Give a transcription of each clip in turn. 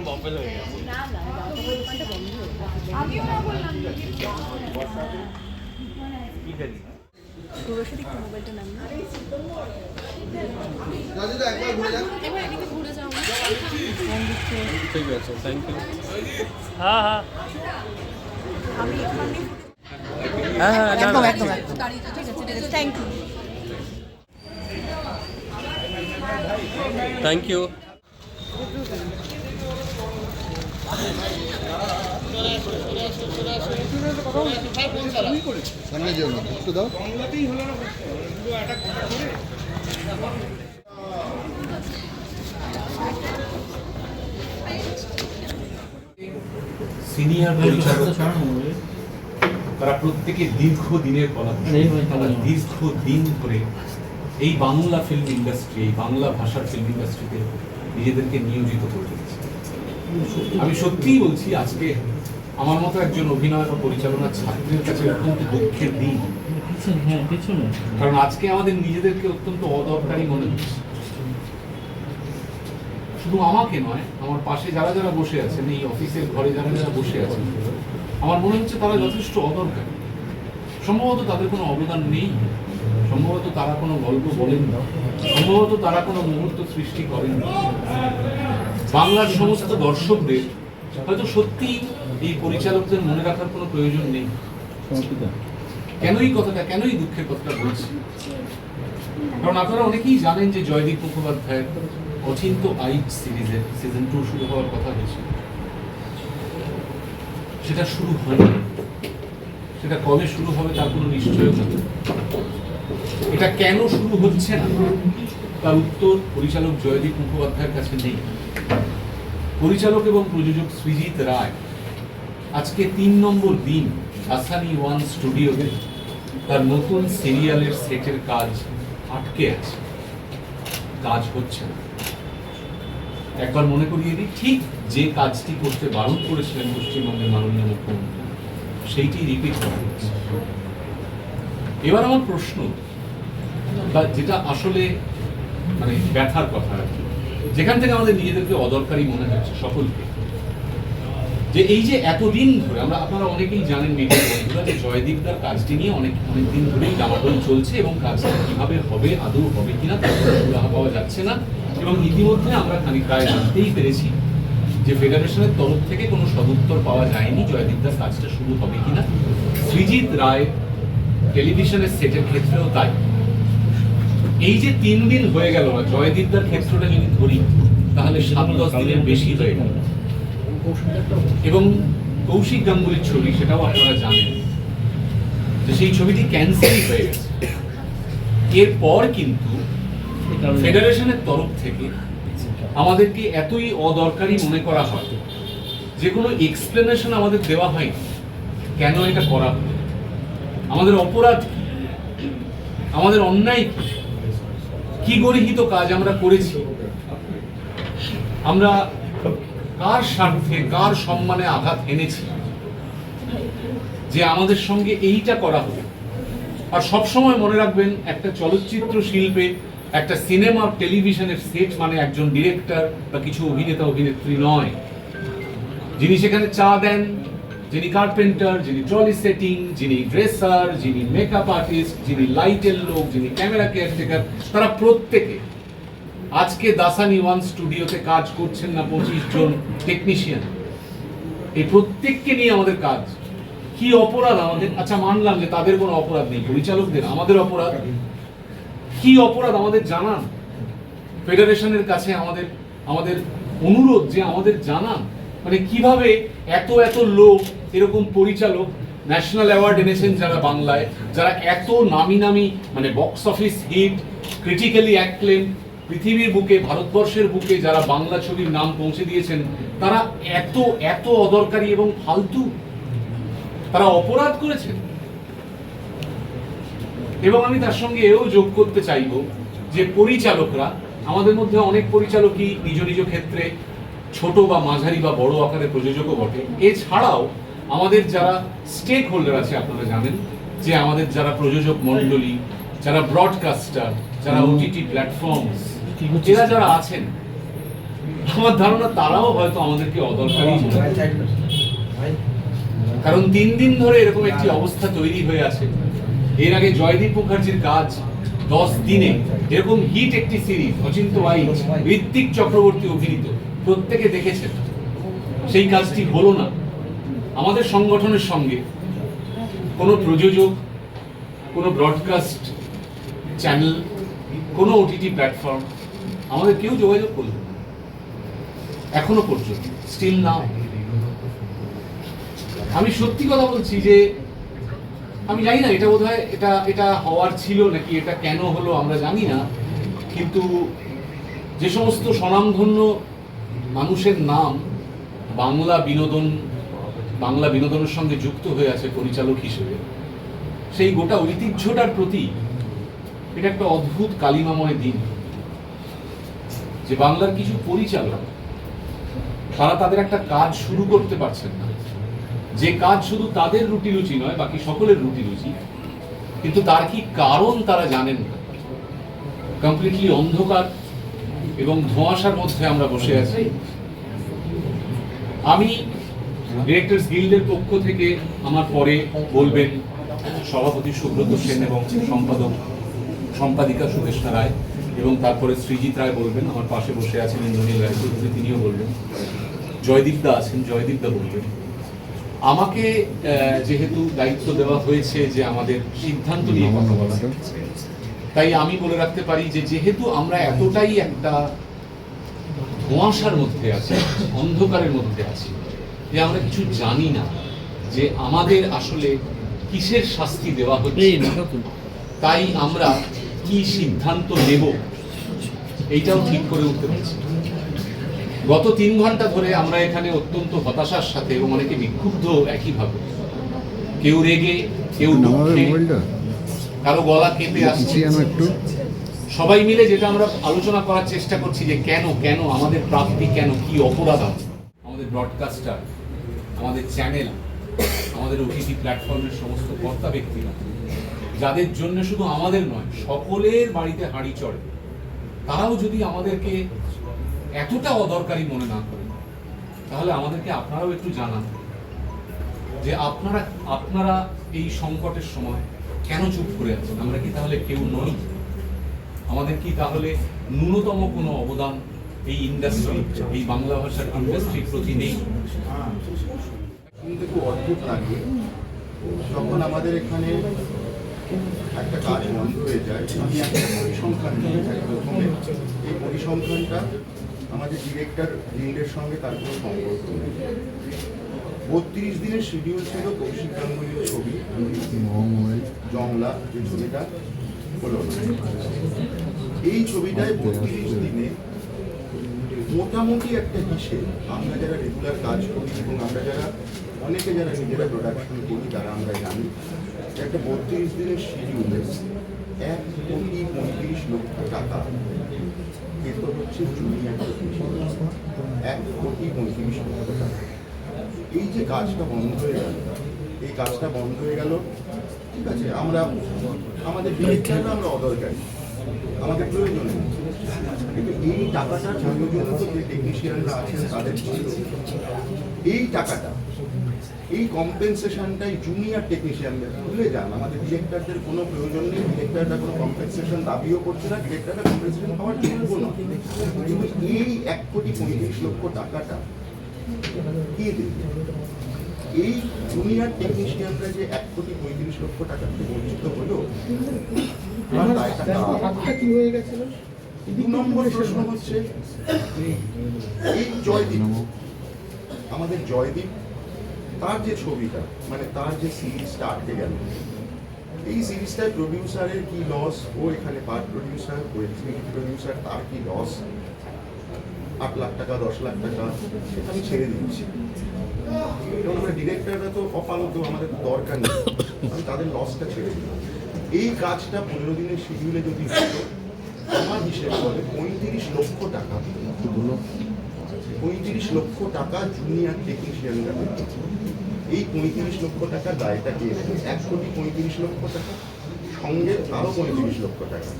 এখন বম্পেল হয়ে গেছে ঠিক আছে থ্যাংক ইউ হ্যাঁ হ্যাঁ হ্যাঁ হ্যাঁ থ্যাংক ইউ থ্যাংক ইউ সামনে যেও না একটু দাও সিনিয়র পরিচালক তারা প্রত্যেকে দীর্ঘ দিনের পড়াশোনা তারা দীর্ঘ দিন ধরে এই বাংলা ফিল্ম ইন্ডাস্ট্রি এই বাংলা ভাষার ফিল্ম ইন্ডাস্ট্রিতে নিজেদেরকে নিয়োজিত করে রেখেছে। আমি সত্যিই বলছি আজকে আমার মতো একজন অভিনয় বা পরিচালনার ছাত্রের কাছে অত্যন্ত দুঃখের দিন। হ্যাঁ কারণ আজকে আমাদের নিজেদেরকে অত্যন্ত অদরকারি মনে হচ্ছে। শুধু আমাকে নয় আমার পাশে যারা যারা বসে আছেন এই অফিসের ঘরে যারা যারা বসে আছেন আমার মনে হচ্ছে তারা যথেষ্ট অদরকারি। সম্ভবত তাদের কোনো অবদান নেই। সম্ভবত তারা কোনো গল্প বলেন না সম্ভবত তারা কোনো মুহূর্ত সৃষ্টি করেন না বাংলার সমস্ত দর্শকদের হয়তো সত্যিই এই পরিচালকদের মনে রাখার কোনো প্রয়োজন নেই। কেনই কথাটা কেনই দুঃখের কথাটা বলছি? কারণ আপনারা অনেকেই জানেন যে জয়দীপ মুখোপাধ্যায়ের অচিন্ত আইট সিরিজের সিজন টু শুরু হওয়ার কথা হয়েছিল। সেটা শুরু হয়নি। সেটা কবে শুরু হবে তার কোনো নিশ্চয়তা নেই। এটা কেন শুরু হচ্ছে না? তার উত্তর পরিচালক জয়দীপ মুখোপাধ্যায়ের কাছে নেই। পরিচালক এবং প্রযোজক সৃজিত রায় আজকে তিন নম্বর দিন আসানি ওয়ান স্টুডিওতে তার নতুন সিরিয়ালের সেটের কাজ আটকে আছে। কাজ হচ্ছে না। একবার মনে করিয়ে দিই, ঠিক যে কাজটি করতে বারণ করেছিলেন পশ্চিমবঙ্গের মাননীয় মুখ্যমন্ত্রী, সেইটি রিপিট করা হচ্ছে। এবার আমার প্রশ্ন, বা যেটা আসলে মানে ব্যথার কথা আর কি যেখান থেকে আমাদের নিজেদেরকে অদরকারি মনে হচ্ছে সকলকে। যে এই যে এতদিন ধরে, আমরা আপনারা অনেকেই জানেন মিডিয়া বন্ধুরা, যে জয়দীপদার কাজটি নিয়ে অনেক অনেক দিন ধরেই ডামাডোল চলছে এবং কাজটা কীভাবে হবে, আদৌ হবে কিনা তার সুরাহা পাওয়া যাচ্ছে না। এবং ইতিমধ্যে আমরা খানিক প্রায় জানতেই পেরেছি যে ফেডারেশনের তরফ থেকে কোনো সদুত্তর পাওয়া যায়নি জয়দীপদার কাজটা শুরু হবে কিনা। সৃজিত রায় টেলিভিশনের সেটের ক্ষেত্রেও তাই। এই যে তিন দিন হয়ে গেল জয়দীপদার ক্ষেত্রটা যদি ধরি তাহলে সাত দশ দিনের বেশি হয়ে গেল। এবং কৌশিক গাঙ্গুলির ছবি সেটাও আপনারা জানেন। যে সেই ছবিটি ক্যান্সেলই হয়ে গেছে। এরপর কিন্তু ফেডারেশনের তরফ থেকে আমাদেরকে এতই অদরকারি মনে করা হয় যে কোনো এক্সপ্লেনেশন আমাদের দেওয়া হয় কেন এটা করা আমাদের অপরাধ আমাদের অন্যায় কি গরিহিত কাজ আমরা করেছি? আমরা কার স্বার্থে, কার সম্মানে আঘাত এনেছি? যে আমাদের সঙ্গে এইটা করা হবে আর সব সময় মনে রাখবেন, একটা চলচ্চিত্র শিল্পে, একটা সিনেমা, টেলিভিশনের সেট মানে একজন ডিরেক্টর বা কিছু অভিনেতা, অভিনেত্রী নয়। যিনি সেখানে চা দেন যিনি কার্পেন্টার যিনি ট্রলি সেটিং যিনি ড্রেসার যিনি মেকআপ আর্টিস্ট যিনি লাইটের লোক, যিনি ক্যামেরা কেয়ারটেকার তারা প্রত্যেকে আজকে দাসানি ওয়ান স্টুডিওতে কাজ করছেন না পঁচিশ জন টেকনিশিয়ান এই প্রত্যেককে নিয়ে আমাদের কাজ। কি অপরাধ আমাদের আচ্ছা মানলাম যে তাদের কোনো অপরাধ নেই, পরিচালকদের, আমাদের অপরাধ। কি অপরাধ আমাদের জানান? ফেডারেশনের কাছে আমাদের আমাদের অনুরোধ যে আমাদের জানান। মানে কীভাবে এত এত লোক, এরকম পরিচালক, ন্যাশনাল অ্যাওয়ার্ড এনেছেন যারা বাংলায়, যারা এত নামি নামি মানে box office hit critically acclaim পৃথিবীর বুকে, ভারতবর্ষের বুকে যারা বাংলা ছবির নাম পৌঁছে দিয়েছেন, তারা এত এত অদরকারি এবং ফালতু। তারা অপরাধ করেছেন। এবং আমি তার সঙ্গে এও যোগ করতে চাইব যে পরিচালকরা, আমাদের মধ্যে অনেক পরিচালকই নিজ নিজ ক্ষেত্রে ছোট বা মাঝারি বা বড় আকারে প্রযোজকও বটে। এছাড়াও আমাদের যারা স্টেক হোল্ডার আছে আপনারা জানেন যে আমাদের যারা প্রযোজক মণ্ডলী যারা ব্রডকাস্টার যারা ওটিটি প্ল্যাটফর্মস এরা যারা আছেন আমার ধারণা তারাও হয়তো আমাদেরকে অদরকারি করে। কারণ তিন দিন ধরে এরকম একটি অবস্থা তৈরি হয়ে আছে। এর আগে জয়দীপ মুখার্জির কাজ দশ দিনে এরকম হিট একটি সিরিজ অচিন্ত ওয়াইজ ঋত্বিক চক্রবর্তী অভিনীত। প্রত্যেকে দেখেছেন সেই কাজটি হলো না। আমাদের সংগঠনের সঙ্গে কোনো প্রযোজক, কোনো ব্রডকাস্ট চ্যানেল কোনো ওটিটি প্ল্যাটফর্ম আমাদের কেউ যোগাযোগ করল এখনও পর্যন্ত। স্টিল নাও আমি সত্যি কথা বলছি যে, আমি জানি না, এটা বোধহয় এটা এটা হওয়ার ছিল নাকি এটা কেন হলো আমরা জানি না। কিন্তু যে সমস্ত স্বনামধন্য মানুষের নাম বাংলা বিনোদন, বাংলা বিনোদনের সঙ্গে যুক্ত হয়ে আছে পরিচালক হিসেবে। সেই গোটা ঐতিহ্যটার প্রতি এটা একটা অদ্ভুত কালিমাময় দিন। যে বাংলার কিছু পরিচালক, তারা তাদের একটা কাজ শুরু করতে পারছেন না। যে কাজ শুধু তাদের রুটি রুচি নয়, বাকি সকলের রুটি রুচি কিন্তু তার কি কারণ তারা জানেন না। কমপ্লিটলি অন্ধকার এবং ধোঁয়াশার মধ্যে আমরা বসে আছি। আমি ডিরেক্টরস গিল্ডের পক্ষ থেকে আমার পরে বলবেন সভাপতি সুব্রত সেন এবং সম্পাদক সম্পাদিকা সুদেষ্ণা রায় এবং তারপরে সৃজিত রায় বলবেন, আমার পাশে বসে আছেন ইন্দ্রনীল রায় চৌধুরী তিনিও বলবেন। জয়দীপদা আছেন জয়দীপদা বলবেন। আমাকে যেহেতু দায়িত্ব দেওয়া হয়েছে যে আমাদের সিদ্ধান্ত নিয়ে কথা বলা। তাই আমি বলে রাখতে পারি যে যেহেতু আমরা এতটাই একটা ধোঁয়াশার মধ্যে আছি অন্ধকারের মধ্যে আছি যে আমরা কিছু জানি না যে আমাদের আসলে কিসের শাস্তি দেওয়া হচ্ছে। তাই আমরা কি সিদ্ধান্ত নেব এইটাও ঠিক করে উঠতে পারছি গত তিন ঘণ্টা ধরে আমরা এখানে অত্যন্ত হতাশার সাথে এবং অনেকে বিক্ষুব্ধ একইভাবে। কেউ রেগে কেউ দুঃখে কারও গলা কেঁপে আসছে একটু। সবাই মিলে যেটা আমরা আলোচনা করার চেষ্টা করছি যে কেন কেন আমাদের প্রাপ্তি কেন কি অপরাধ আছে? আমাদের ব্রডকাস্টার আমাদের চ্যানেল আমাদের ওটিটি প্ল্যাটফর্মের সমস্ত কর্তা ব্যক্তিরা যাদের জন্য শুধু আমাদের নয় সকলের বাড়িতে হাঁড়ি চড়ে তারাও যদি আমাদেরকে এতটা অদরকারি মনে না করে তাহলে আমাদেরকে আপনারাও একটু জানান যে আপনারা আপনারা এই সংকটের সময় কেন চুপ করে আছেন? আমরা কি তাহলে কেউ নই? আমাদের কি তাহলে ন্যূনতম কোনো অবদান এই ইন্ডাস্ট্রি এই বাংলা ভাষার ইন্ডাস্ট্রির প্রতি নেই? শুনতে খুব অদ্ভুত লাগে, যখন আমাদের এখানে একটা কাজ বন্ধ হয়ে যায়, আমি একটা পরিসংখ্যান নিয়ে যাই প্রথমে। এই পরিসংখ্যানটা আমাদের ডিরেক্টর গিল্ডের সঙ্গে তার কোনো সম্পর্ক নেই। বত্রিশ দিনের শিডিউল ছিল কৌশিক গাঙ্গুলির ছবি। জংলা যে ছবিটা হলো এই ছবিটায় বত্রিশ দিনে মোটামুটি একটা হিসেব। আমরা যারা রেগুলার কাজ করি এবং আমরা যারা অনেকে যারা নিজেরা প্রোডাকশন করি, তারা আমরা জানি একটা বত্রিশ দিনের শিডিউলে এক কোটি পঁয়ত্রিশ লক্ষ টাকা। এ তো হচ্ছে জুনিয়র এক কোটি পঁয়ত্রিশ লক্ষ টাকা। এই যে কাজটা বন্ধ হয়ে গেল এই কাজটা বন্ধ হয়ে গেল ঠিক আছে আমরা আমাদের ডিরেক্টররা আমরা অদরকারি আমাদের প্রয়োজন কিন্তু এই টাকাটার প্রয়োজন তো যে টেকনিশিয়ানরা আছেন তাদের এই টাকাটা এই কম্পেনসেশনটাই জুনিয়র টেকনিশিয়ানদের ভুলে যান আমাদের ডিরেক্টরদের কোনো প্রয়োজন নেই ডিরেক্টররা কোনো কম্পেনসেশন দাবিও করছে না ডিরেক্টররা কম্পেনসেশন পাওয়ার যোগ্য না কিন্তু এই এক কোটি পঁয়ত্রিশ লক্ষ টাকাটা কে দেবে এই জুনিয়র টেকনিশিয়ানরা যে এক কোটি পঁয়ত্রিশ লক্ষ টাকা থেকে বঞ্চিত হলো কার? দু নম্বর প্রশ্ন হচ্ছে এই জয়দীপ আমাদের জয়দীপ তার যে ছবিটা মানে তার যে সিরিজটা আটকে গেল এই সিরিজটায় প্রডিউসারের কি লস ও এখানে পার্ট প্রডিউসার প্রডিউসার তার কি লস আট লাখ টাকা, দশ লাখ টাকা সেটা আমি ছেড়ে দিচ্ছি। এবং আমরা ডিরেক্টররা তো অপারত আমাদের দরকার নেই। আমি তাদের লসটা ছেড়ে দিই এই কাজটা পনেরো দিনের শিডিউলে যদি আমার হিসেবে বলে পঁয়ত্রিশ লক্ষ টাকা। পঁয়ত্রিশ লক্ষ টাকা জুনিয়র টেকনিশিয়ানরা এই পঁয়ত্রিশ লক্ষ টাকা দায়টা কে নেবে? এক কোটি পঁয়ত্রিশ লক্ষ টাকা, সঙ্গে আরও পঁয়ত্রিশ লক্ষ টাকা।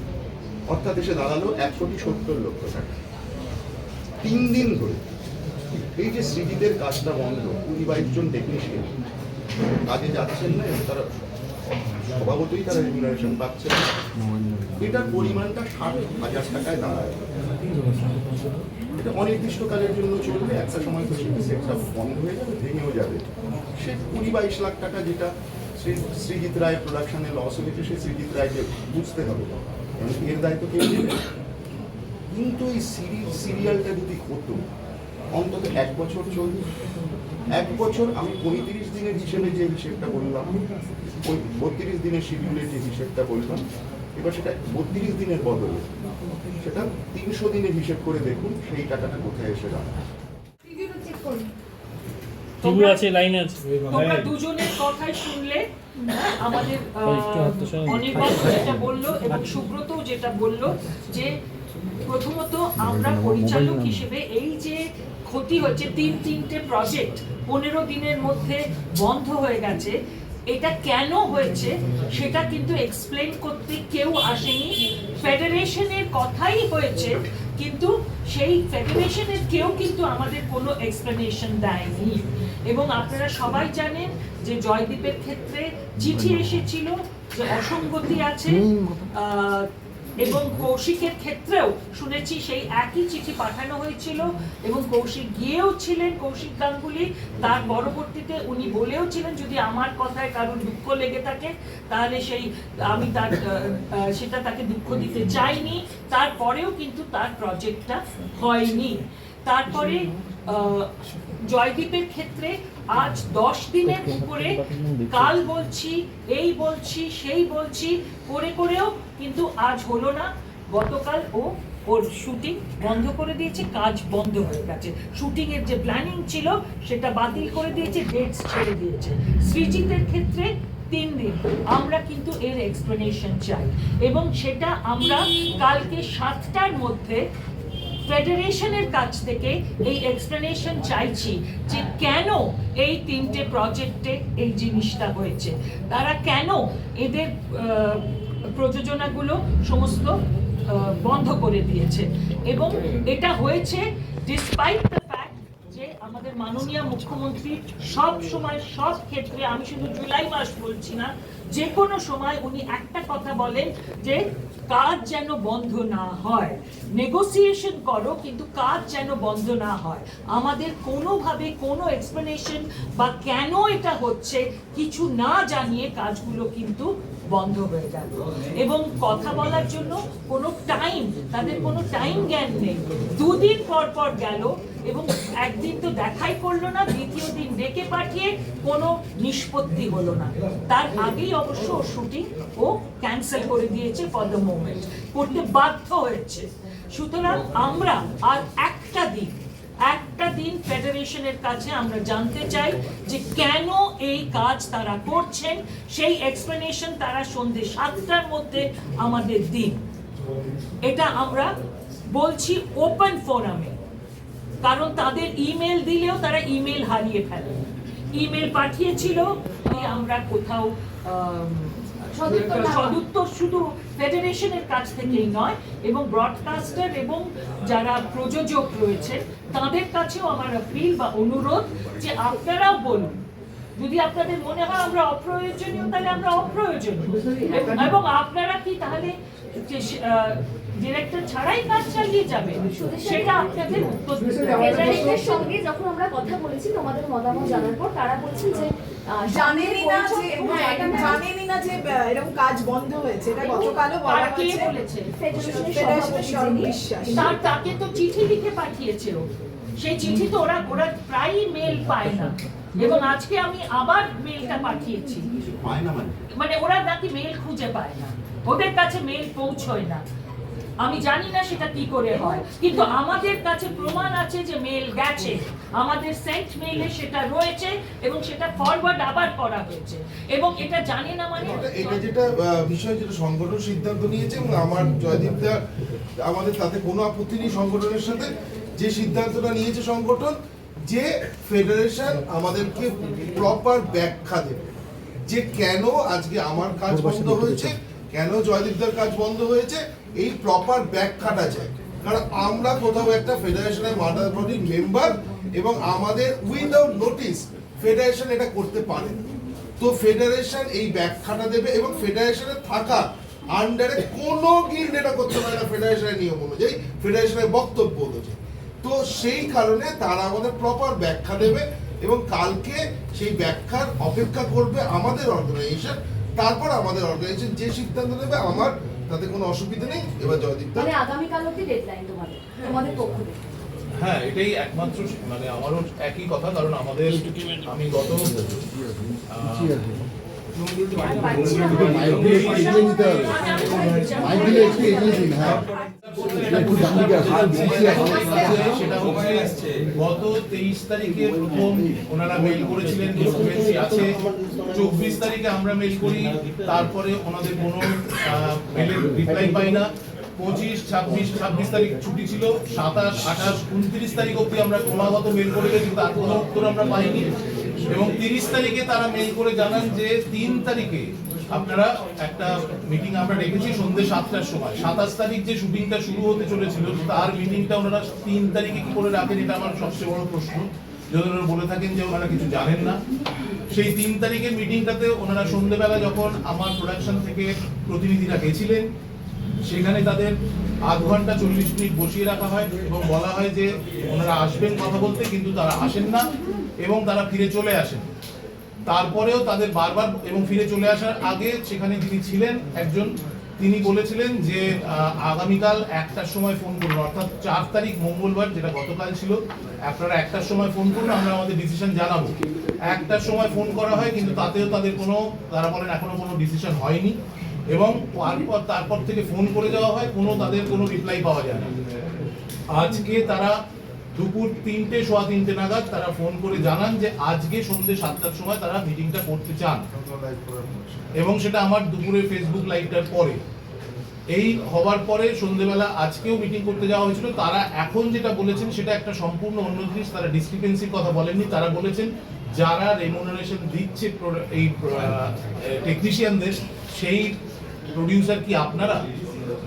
অর্থাৎ এসে দাঁড়াল এক কোটি সত্তর লক্ষ টাকা। তিন দিন ধরে এই যে সিডিদের কাজটা বন্ধ, কুড়ি বাইশ জন টেকনিশিয়ান কাজে যাচ্ছেন না তারা স্বভাবতই তারা রেগুলারেশন পাচ্ছে। এটার পরিমাণটা ষাট হাজার টাকায় দাঁড়ায় এটা অনির্দিষ্টকালের জন্য চলবে একটা সময় তো সেটটা বন্ধ হয়ে যাবে, ভেঙেও যাবে সে কুড়ি বাইশ লাখ টাকা যেটা শ্রী শ্রীজিৎ রায় প্রোডাকশনে লস হয়েছে সেই শ্রীজিৎ রায়কে বুঝতে হবে এর দায়িত্ব কেউ। কিন্তু এই সিরিজ সিরিয়ালটা যদি হতো অন্তত এক বছর চলবে। এক বছর আমি পঁয়ত্রিশ দিনের হিসেবে যে হিসেবটা বললাম ওই বত্রিশ দিনের শিডিউলের যে হিসেবটা বললাম এবার সেটা বত্রিশ দিনের বদলে সেটা তিনশো দিনের হিসেব করে দেখুন সেই টাকাটা কোথায় এসে দাঁড়ায়। আছে লাইন আছে। তোমরা দুজনের কথাই শুনলে আমাদের। অনির্বাণ যেটা বলল এবং সুব্রত যেটা বলল যে প্রথমত আমরা পরিচালক হিসেবে এই যে ক্ষতি হচ্ছে তিন তিনটে প্রজেক্ট পনেরো দিনের মধ্যে বন্ধ হয়ে গেছে এটা কেন হয়েছে সেটা কিন্তু এক্সপ্লেন করতে কেউ আসেনি। ফেডারেশনের কথাই হয়েছে কিন্তু সেই ফেডারেশনের কেউ কিন্তু আমাদের কোনো এক্সপ্লেনেশন দেয়নি। এবং আপনারা সবাই জানেন যে জয়দীপের ক্ষেত্রে চিঠি এসেছিল যে অসঙ্গতি আছে। আহ, এবং কৌশিকের ক্ষেত্রেও শুনেছি সেই একই চিঠি পাঠানো হয়েছিল এবং কৌশিক গিয়েও ছিলেন, কৌশিক গাঙ্গুলি তার পরবর্তীতে উনি বলেও ছিলেন, যদি আমার কথায় কারোর দুঃখ লেগে থাকে, তাহলে সেই, আমি তার সেটা তাকে দুঃখ দিতে চাইনি তারপরেও কিন্তু তার প্রজেক্টটা হয়নি। তারপরে জয়দীপের ক্ষেত্রে আজ দশ দিনের উপরে কাল বলছি, এই বলছি, সেই বলছি, করে করেও কিন্তু আজ হলো না। গতকাল ও ওর শুটিং বন্ধ করে দিয়েছে, কাজ বন্ধ হয়ে গেছে। শুটিং এর যে প্ল্যানিং ছিল, সেটা বাতিল করে দিয়েছে ডেটস ছেড়ে দিয়েছে। সৃজিতের ক্ষেত্রে তিন দিন, আমরা কিন্তু এর এক্সপ্লেনেশন চাই। এবং সেটা আমরা কালকে সাতটার মধ্যে ফেডারেশনের কাছ থেকে এই এক্সপ্লেনেশন চাইছি যে কেন এই তিনটে প্রজেক্টে এই জিনিসটা হয়েছে। তারা কেন এদের প্রযোজনাগুলো সমস্ত বন্ধ করে দিয়েছে। এবং এটা হয়েছে ডিসপাইট দ্য আমাদের মাননীয় মুখ্যমন্ত্রী সব সময় সব ক্ষেত্রে, আমি শুধু জুলাই মাস বলছি না, যে কোনো সময় উনি একটা কথা বলেন যে কাজ যেন বন্ধ না হয়। নেগোসিয়েশন করো, কিন্তু কাজ যেন বন্ধ না হয়। আমাদের কোনোভাবে কোনো এক্সপ্লেনেশন বা কেন এটা হচ্ছে কিছু না জানিয়ে কাজগুলো কিন্তু বন্ধ হয়ে গেল। এবং কথা বলার জন্য কোনো টাইম তাদের কোনো টাইম জ্ঞান নেই। দুদিন পর পর গেল এবং একদিন তো দেখাই করল না, দ্বিতীয় দিন ডেকে পাঠিয়ে কোনো নিষ্পত্তি হলো না। তার আগেই অবশ্য ও শুটিং ও ক্যান্সেল করে দিয়েছে ফর দ্য মোমেন্ট করতে বাধ্য হয়েছে। সুতরাং আমরা আর একটা দিন একটা দিন ফেডারেশনের কাছে আমরা জানতে চাই যে কেন এই কাজ তারা করছেন, সেই এক্সপ্লেনেশন তারা সন্ধে সাতটার মধ্যে আমাদের দিন। এটা আমরা বলছি ওপেন ফোরামে কারণ তাদের ইমেল দিলেও তারা ইমেল হারিয়ে ফেলে। ইমেল পাঠিয়েছিল আমরা কোথাও সদুত্তর শুধু ফেডারেশনের কাছ থেকেই নয় এবং ব্রডকাস্টার এবং যারা প্রযোজক রয়েছে তাদের কাছেও আমার আপিল বা অনুরোধ যে আপনারাও বলুন। যদি আপনাদের মনে হয় আমরা অপ্রয়োজনীয় তাহলে আমরা অপ্রয়োজনীয়। এবং- এবং আপনারা কি তাহলে ডিরেক্টর ছাড়াই কাজ চালিয়ে যাবে সেটা আপনাদের সঙ্গে যখন আমরা কথা বলেছি তোমাদের মতামত জানার পর তারা বলছেন যে আহ, না যে বৈঠক এবং এটা ম্যাম জানেনই না যে এরকম কাজ বন্ধ হয়েছে এটা গতকালও বলা হয়েছে। ফেডারেশনের ফেডারেশনের সভাপতি সব যিনি, বিশ্বাস তার তাকে তো চিঠি লিখে পাঠিয়েছে ও। সেই চিঠি তো ওরা ওরা প্রায়ই মেল পায় না। এবং আজকে আমি আবার মেলটা পাঠিয়েছি। হয় না মানে? মানে ওরা নাকি মেল খুঁজে পায় না। ওদের কাছে মেল পৌঁছয় না। আমি জানি না সেটা কি করে হয়। কিন্তু আমাদের কাছে প্রমাণ আছে যে মেল গেছে। আমাদের সেন্ট মেইলে সেটা রয়েছে এবং সেটা ফরওয়ার্ড আবার করা হয়েছে। এবং এটা জানি না মানে এটা- এটা যেটা বিষয় যেটা সংগঠন সিদ্ধান্ত নিয়েছে এবং আমার জয়দীপ দা আমাদের তাতে কোনো আপত্তি নেই সংগঠনের সাথে। যে সিদ্ধান্তটা নিয়েছে সংগঠন যে ফেডারেশন আমাদেরকে প্রপার ব্যাখ্যা দেবে। যে কেন আজকে আমার কাজ বন্ধ হয়েছে কেন জয়দীপদার কাজ বন্ধ হয়েছে এই প্রপার ব্যাখ্যাটা চাই। কারণ আমরা কোথাও একটা ফেডারেশনের মাদার বডির মেম্বার এবং আমাদের উইদাউট নোটিস ফেডারেশন এটা করতে পারে। তো ফেডারেশন এই ব্যাখ্যাটা দেবে এবং ফেডারেশনের থাকা আন্ডারে কোনো গিল্ড এটা করতে পারে না ফেডারেশনের নিয়ম অনুযায়ী ফেডারেশনের বক্তব্য অনুযায়ী। তো সেই কারণে তারা আমাদের প্রপার ব্যাখ্যা দেবে এবং কালকে সেই ব্যাখ্যার অপেক্ষা করবে আমাদের অর্গানাইজেশন তারপর আমাদের অর্গানাইজেশন যে সিদ্ধান্ত নেবে, আমার তাতে কোনো অসুবিধা নেই এবার জয়দীপ মানে আগামীকাল অব্দি ডেডলাইন তোমাদের তোমাদের পক্ষ থেকে। হ্যাঁ এটাই একমাত্র মানে আমারও একই কথা কারণ আমাদের আমি গত গত তেইশ তারিখে প্রথম ওনারা মেল করেছিলেন আছে চব্বিশ তারিখে আমরা মেল করি তারপরে ওনাদের কোনো মেলের রিপ্লাই পাই না পঁচিশ ছাব্বিশ ছাব্বিশ তারিখ ছুটি ছিল সাতাশ আঠাশ উনত্রিশ তারিখ অব্দি আমরা ক্রমাগত মেল করে গেছি তার কোনো উত্তর আমরা পাইনি। এবং তিরিশ তারিখে তারা মেল করে জানান যে তিন তারিখে আপনারা একটা মিটিং আমরা রেখেছি সন্ধ্যে সাতটার সময়। সাতাশ তারিখ যে শুটিংটা শুরু হতে চলেছিল, তার মিটিংটা ওনারা তিন তারিখে কি করে রাখেন এটা আমার সবচেয়ে বড় প্রশ্ন। যদি ওনারা বলে থাকেন যে ওনারা কিছু জানেন না, সেই তিন তারিখের মিটিংটাতে ওনারা সন্ধ্যেবেলা যখন আমার প্রোডাকশন থেকে প্রতিনিধিরা গেছিলেন, সেখানে তাদের আধ ঘণ্টা চল্লিশ মিনিট বসিয়ে রাখা হয় এবং বলা হয় যে ওনারা আসবেন কথা বলতে, কিন্তু তারা আসেন না এবং তারা ফিরে চলে আসেন। তারপরেও তাদের বারবার এবং ফিরে চলে আসার আগে সেখানে যিনি ছিলেন একজন, তিনি বলেছিলেন যে আগামীকাল একটার সময় ফোন করুন। অর্থাৎ চার তারিখ মঙ্গলবার যেটা গতকাল ছিল, আপনারা একটার সময় ফোন করুন আমরা আমাদের ডিসিশন জানাব। একটার সময় ফোন করা হয়, কিন্তু তাতেও তাদের কোনো, তারা বলেন এখনও কোনো ডিসিশন হয়নি। এবং তারপর তারপর থেকে ফোন করে দেওয়া হয়, কোনো তাদের কোনো রিপ্লাই পাওয়া যায় না। আজকে তারা দুপুর তিনটে, সোয়া তিনটে নাগাদ তারা ফোন করে জানান যে আজকে সন্ধ্যে সাতটার সময় তারা মিটিংটা করতে চান। এবং সেটা আমার দুপুরে ফেসবুক লাইভটার পরে। এই হওয়ার পরে সন্ধ্যেবেলা আজকেও মিটিং করতে যাওয়া হয়েছিল। তারা এখন যেটা বলেছেন সেটা একটা সম্পূর্ণ অন্য জিনিস, তারা ডিসক্রিপেন্সির কথা বলেননি। তারা বলেছেন যারা রেমুনারেশন দিচ্ছে এই টেকনিশিয়ানদের সেই প্রডিউসার কি আপনারা?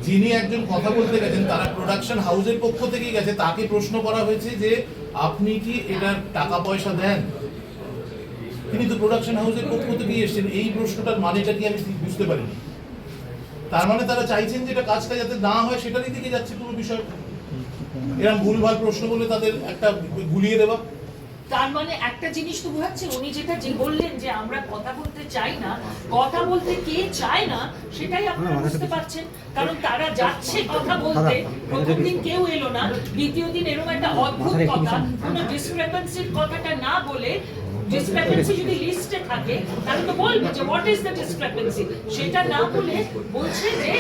যিনি একজন কথা বলতে গেছেন, তারা প্রোডাকশন হাউসের পক্ষ থেকেই গেছে, তাকে প্রশ্ন করা হয়েছে যে, আপনি কি এটার টাকা পয়সা দেন? তিনি তো প্রোডাকশন হাউসের পক্ষ থেকে এসেছেন। এই প্রশ্নটার মানেটা কি আমি বুঝতে পারিনি। তার মানে তারা চাইছেন যে এটা কাজটা যাতে না হয়, সেটারই দিকে যাচ্ছে পুরো বিষয়। এরকম ভুলভাল প্রশ্ন বলে তাদের একটা গুলিয়ে দেওয়া। তার মানে একটা জিনিস তো বোঝাচ্ছে উনি যেটা যে বললেন যে আমরা কথা বলতে চাই না কথা বলতে কে চায় না সেটাই আপনারা বুঝতে পারছেন। কারণ তারা যাচ্ছে কথা বলতে প্রথম দিন কেউ এলো না দ্বিতীয় দিন এরকম একটা অদ্ভুত কথা কোনো ডিসক্রেপেন্সির কথাটা না বলে ডিসক্রেপেন্সি যদি লিস্টে থাকে তাহলে তো বলবে যে হোয়াট ইজ দ্য ডিসক্রেপেন্সি সেটা না বলে বলছে যে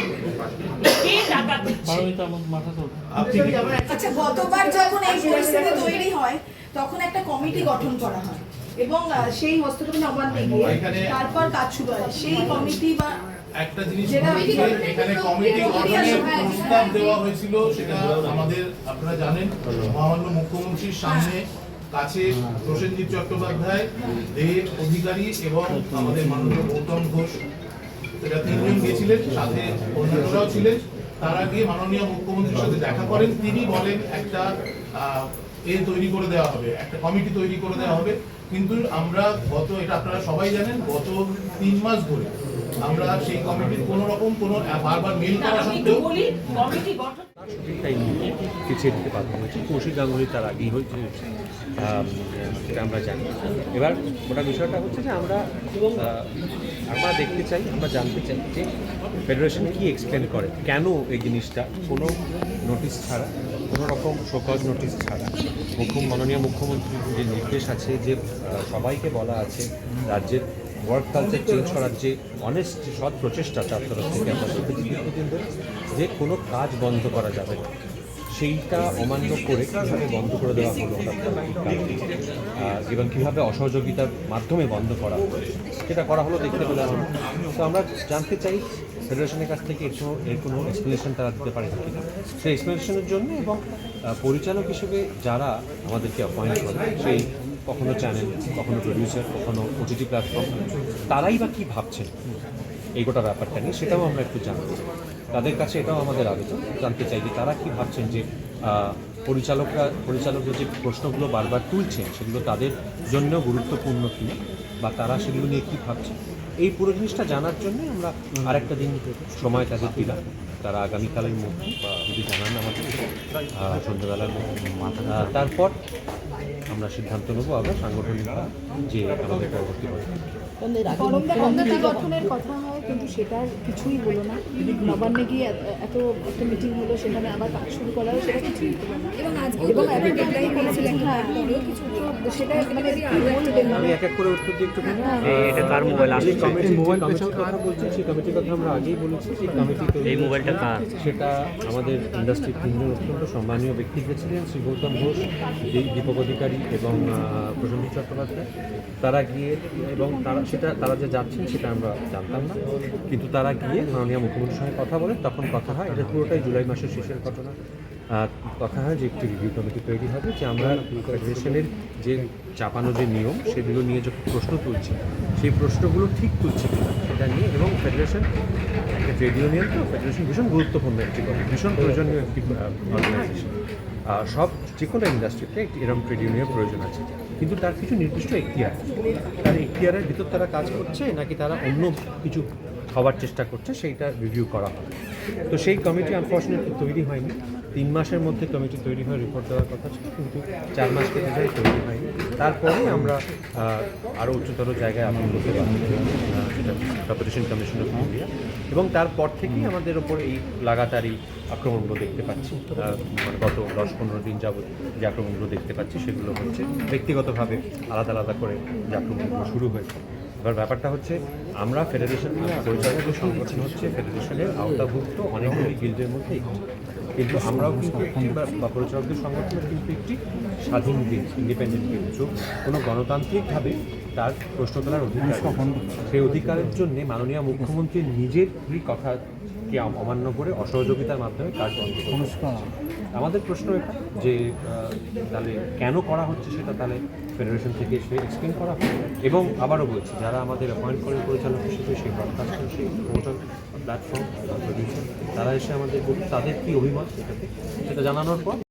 কে টাকা দিচ্ছে। আপনি আচ্ছা গতবার যখন এই পরিস্থিতি তৈরি হয় তখন একটা কমিটি গঠন করা হয়। এবং সেই হস্তক্ষেপ নবান্নে গিয়ে তারপর কাজ শুরু হয়। সেই কমিটি বা একটা জিনিস যেটা হচ্ছে আমি- এখানে কমিটি গঠনের প্রস্তাব দেওয়া হয়েছিল সেটা আমাদের আপনারা জানেন মহামান্য মুখ্যমন্ত্রীর সামনে কাছে প্রসেনজিৎ চট্টোপাধ্যায় দেব অধিকারী এবং আমাদের মাননীয় গৌতম ঘোষ এটা তিনজন গিয়েছিলেন সাথে অন্যান্যরাও ছিলেন। তারা গিয়ে মাননীয় মুখ্যমন্ত্রীর সাথে দেখা করেন তিনি বলেন একটা আহ, এ তৈরি করে দেওয়া হবে একটা কমিটি তৈরি করে দেওয়া হবে। কিন্তু আমরা গত এটা আপনারা সবাই জানেন গত তিন মাস ধরে আমরা সেই কমিটির কোনো রকম কোনো বারবার মেল করা সত্ত্বেও পিছিয়ে দিতে পারব হয়েছে কৌশিক গাঙ্গুলি তার আগেই হয়েছে সেটা আমরা জানি। এবার ওটা বিষয়টা হচ্ছে যে আমরা আমরা দেখতে চাই আমরা জানতে চাই যে ফেডারেশন কি এক্সপ্লেন করে কেন এই জিনিসটা কোনো নোটিশ ছাড়া কোনো রকম শোকজ নোটিশ ছাড়া। মুখ্য মাননীয় মুখ্যমন্ত্রীর যে নির্দেশ আছে, যে সবাইকে বলা আছে, রাজ্যের ওয়ার্ক কালচার চেঞ্জ করার যে অনেস্ট সৎ প্রচেষ্টা তার তরফ থেকে আমরা দীর্ঘদিন ধরে যে কোনো কাজ বন্ধ করা যাবে না। সেইটা অমান্য করে কীভাবে বন্ধ করে দেওয়া হলো এবং কীভাবে অসহযোগিতার মাধ্যমে বন্ধ করা হলো, সেটা করা হলো দেখতে পেলাম। তো আমরা জানতে চাই, ফেডারেশনের কাছ থেকে এর এর কোনো এক্সপ্লেনেশন তারা দিতে পারে কিনা সেই এক্সপ্লেনেশনের জন্য এবং পরিচালক হিসেবে যারা আমাদেরকে অ্যাপয়েন্ট করে, সেই কখনো চ্যানেল কখনো প্রডিউসার কখনো ওটিটি প্ল্যাটফর্ম তারাই বা কী ভাবছেন? এই গোটা ব্যাপারটা নিয়ে সেটাও আমরা একটু জানতে তাদের কাছে এটাও আমাদের আবেদন জানতে চাই যে তারা কি ভাবছেন যে পরিচালকরা পরিচালকরা যে প্রশ্নগুলো বারবার তুলছেন, সেগুলো তাদের জন্য গুরুত্বপূর্ণ কিনা, বা তারা সেগুলো নিয়ে কী ভাবছেন? এই পুরো জিনিসটা জানার জন্য আমরা আরেকটা দিন সময় তাদের দিলাম। তারা আগামীকালের মধ্যে যদি জানান আমাদের সন্ধ্যাবেলার মধ্যে। তারপর আমরা সিদ্ধান্ত নেব আবার সাংগঠনিক যে আমাদের পরবর্তী কথা কিন্তু সেটার কিছুই হলো না। নবান্নে গিয়ে এত- এত একটা মিটিং হলো সেখানে আবার কাজ শুরু করা সেটা কিছুই হলো না। এবং আজকে এবং এত ডেডলাইন করেছিলেন হ্যাঁ কিছু তো সেটা মানে আমি এক এক করে উত্তর দিই একটুখানি। এটা কার মোবাইল কমিটি কথা বলছি সেই কমিটির কথা আমরা আগেই বলেছি সেই কমিটি এই মোবাইলটা কার? সেটা আমাদের ইন্ডাস্ট্রির তিনজন অত্যন্ত সম্মানীয় ব্যক্তিত্ব ছিলেন শ্রী গৌতম ঘোষ দীপক অধিকারী এবং আহ, চট্টোপাধ্যায়। তারা গিয়ে এবং তারা সেটা তারা যে যাচ্ছেন সেটা আমরা জানতাম না। কিন্তু তারা গিয়ে মাননীয় মুখ্যমন্ত্রীর সঙ্গে কথা বলে তখন কথা হয় এটা পুরোটাই জুলাই মাসের শেষের ঘটনা। আহ, কথা হয় যে একটি রিভিউ কমিটি তৈরি হবে যে আমরা ফেডারেশনের যে চাপানো যে নিয়ম সেগুলো নিয়ে যখন প্রশ্ন তুলছি সেই প্রশ্নগুলো ঠিক তুলছে কিনা সেটা নিয়ে এবং ফেডারেশন একটা ট্রেড ইউনিয়ন তো ফেডারেশন ভীষণ গুরুত্বপূর্ণ একটি ভীষণ প্রয়োজনীয় একটি অর্গানাইজেশন সব যে কোনো ইন্ডাস্ট্রিতে একটি এরকম ট্রেড ইউনিয়নের প্রয়োজন আছে। কিন্তু তার কিছু নির্দিষ্ট এখতিয়ার। তার এখতিয়ারের ভিতর তারা কাজ করছে নাকি তারা অন্য কিছু হওয়ার চেষ্টা করছে, সেইটা রিভিউ করা হবে। তো সেই কমিটি আনফর্চুনেটলি তৈরি হয়নি। তিন মাসের মধ্যে কমিটি তৈরি হয়ে রিপোর্ট দেওয়ার কথা ছিল, কিন্তু চার মাস কেটে যায় তৈরি হয়নি। তারপরে আমরা আরও উচ্চতর জায়গায় আপনি করতে যেটা কম্পিটিশন কমিশন অফ ইন্ডিয়া এবং তারপর থেকেই আমাদের ওপর এই লাগাতারই আক্রমণগুলো দেখতে পাচ্ছি মানে গত দশ পনেরো দিন যাবত যে আক্রমণগুলো দেখতে পাচ্ছি, সেগুলো হচ্ছে ব্যক্তিগতভাবে আলাদা আলাদা করে যে আক্রমণগুলো শুরু হয়েছে। এবার ব্যাপারটা হচ্ছে আমরা ফেডারেশন পরিচালক সংগঠন হচ্ছে ফেডারেশনের আওতাভুক্ত অনেকগুলি গিল্ডের মধ্যে কিন্তু আমরাও কিন্তু একটি বা- পরিচালকদের সংগঠনের কিন্তু একটি স্বাধীন গিল্ড ইন্ডিপেন্ডেন্ট গিল্ড তো কোনো গণতান্ত্রিকভাবে তার প্রশ্ন তোলার অধিকার সেই অধিকারের জন্য মাননীয় মুখ্যমন্ত্রী নিজেরই কথাকে অম- অমান্য করে অসহযোগিতার মাধ্যমে কাজ বন্ধ আমাদের প্রশ্ন এটা যে তাহলে কেন করা হচ্ছে সেটা তাহলে ফেডারেশন থেকে এসে এক্সপ্লেন করা হয়। এবং আবারও বলছি, যারা আমাদের অ্যাপয়েন্ট করেন, পরিচালক হিসেবে সেই ব্রডকাস্টার সেই প্রমোটার প্ল্যাটফর্ম তারা এসে আমাদের তাদের কী অভিমত সেটাতে। সেটা জানানোর পর